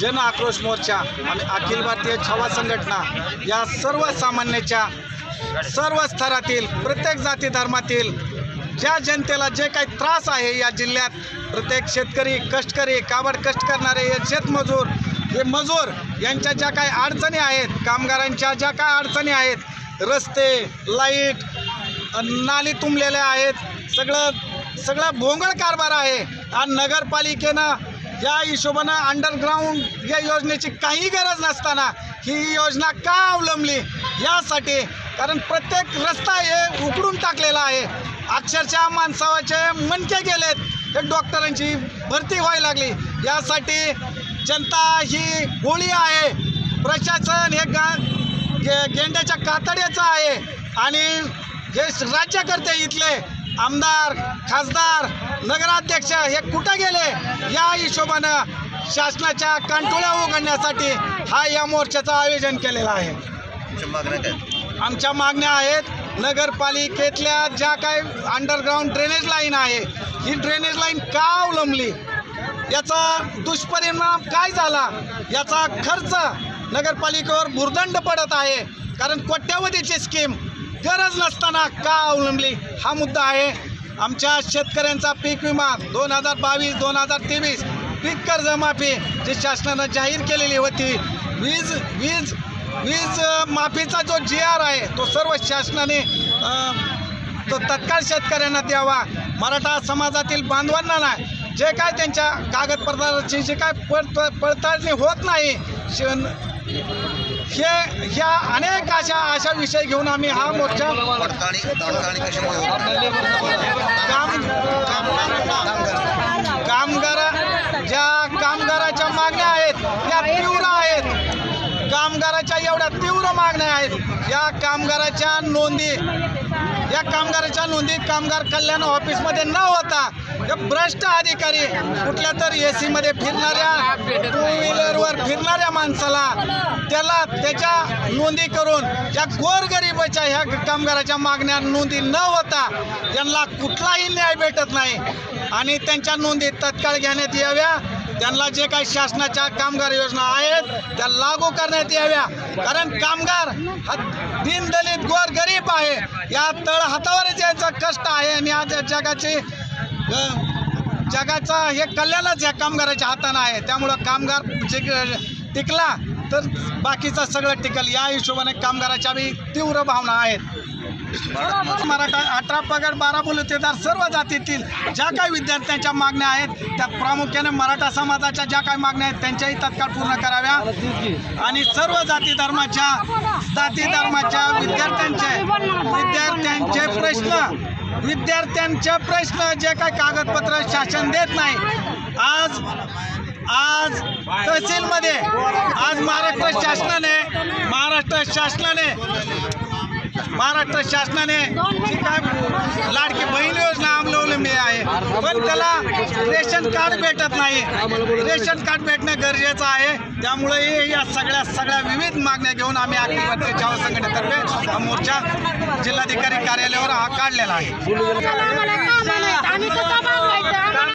जन आक्रोश मोर्चा आणि अखिल भारतीय छावा संघटना या सर्वसामान्याच्या सर्व स्तरातील प्रत्येक जाती धर्मातील ज्या जनतेला जे काही त्रास आहे या जिल्ह्यात प्रत्येक शेतकरी कष्टकरी काबड कष्ट करणारे हे शेतमजूर हे मजूर यांच्या ज्या काही अडचणी आहेत कामगारांच्या ज्या काही अडचणी आहेत रस्ते लाइट नाली तुंबलेल्या आहेत सगळं सगळं भोंगळ कारभार आहे. आणि नगरपालिकेनं या हिशोबानं अंडरग्राऊंड या योजनेची काही गरज नसताना ही योजना का अवलंबली? यासाठी कारण प्रत्येक रस्ता हे उकडून टाकलेला आहे. अक्षरशः माणसाचे मनके गेलेत. हे डॉक्टरांची भरती व्हायला लागली. यासाठी जनता ही गोळी आहे. प्रशासन हे गा गे गेंड्याच्या कातड्याचं आहे. आणि जे राज्यकर्ते इथले आमदार खासदार नगराध्यक्ष हे कुठं गेले? या हिशोबानं शासनाच्या कांटोळ्या उघडण्यासाठी हा या मोर्चाचं आयोजन केलेलं आहे. आमच्या मागण्या आहेत नगरपालिकेतल्या ज्या काय अंडरग्राऊंड ड्रेनेज लाईन आहे ही ड्रेनेज लाईन का अवलंबली? याचा दुष्परिणाम काय झाला? याचा खर्च नगरपालिकेवर भुर्दंड पडत आहे कारण कोट्यावधीची स्कीम गरज नसताना का अवलंबली? हा मुद्दा आहे. आमच्या शेतकऱ्यांचा पीक विमा दोन हजार बावीस दोन हजार तेवीस पीक कर्जमाफी जी शासनानं जाहीर केलेली होती वीज वीज वीज माफीचा जो जी आर आहे तो सर्व शासनाने तो तत्काळ शेतकऱ्यांना द्यावा. मराठा समाजातील बांधवांना नाही. जे काय त्यांच्या कागदपत्राची जी काय पडत पडताळणी होत नाही हे ह्या अनेक अशा अशा विषय घेऊन आम्ही हा मोर्चा कामगार ज्या कामगाराच्या मागण्या आहेत त्या तीव्र आहेत. कामगाराच्या एवढ्या तीव्र मागण्या आहेत. या कामगाराच्या नोंदी या कामगाराच्या नोंदी कामगार कल्याण ऑफिसमध्ये न होता या भ्रष्ट अधिकारी कुठल्या तर ए सीमध्ये फिरणाऱ्या टू व्हीलरवर फिरणाऱ्या माणसाला त्याला त्याच्या नोंदी करून या गोरगरिबाच्या ह्या कामगाराच्या मागण्या नोंदी न होता यांना कुठलाही न्याय भेटत नाही. आणि त्यांच्या नोंदी तत्काळ घेण्यात याव्या. त्यांना जे काही शासनाच्या कामगार योजना आहेत त्या लागू करण्यात याव्या. कारण कामगार हा दीनदलित गोर गरीब आहे. या तळ हातावरच यांचा कष्ट आहे. आणि आज जगाची जगाचा हे कल्याणच या कामगाराच्या हातानं आहे. त्यामुळं कामगार जे टिकला तर बाकीचं सगळं टिकल. या हिशोबाने कामगाराच्या बी तीव्र भावना आहेत. मराठा अठरा पगड बारा बोलतेदार सर्व जातीतील ज्या काही विद्यार्थ्यांच्या मागण्या आहेत त्या प्रामुख्याने मराठा समाजाच्या ज्या काही मागण्या आहेत त्यांच्याही तत्काळ पूर्ण कराव्या. आणि सर्व जाती धर्माच्या जाती धर्माच्या विद्यार्थ्यांचे विद्यार्थ्यांचे प्रश्न विद्यार्थ्यांचे प्रश्न जे काही कागदपत्र शासन देत नाही आज आज तहसीलमध्ये. आज महाराष्ट्र शासनाने महाराष्ट्र शासनाने महाराष्ट्र शासनाने जी काय लाडकी बहीण योजना अवलंबली आहे. पण त्याला रेशन कार्ड भेटत नाही. रेशन कार्ड भेटणं गरजेचं आहे. त्यामुळे हे या सगळ्या सगळ्या विविध मागण्या घेऊन आम्ही अखिल भारतीय संघटनेतर्फे हा मोर्चा जिल्हाधिकारी कार्यालयावर हा काढलेला आहे.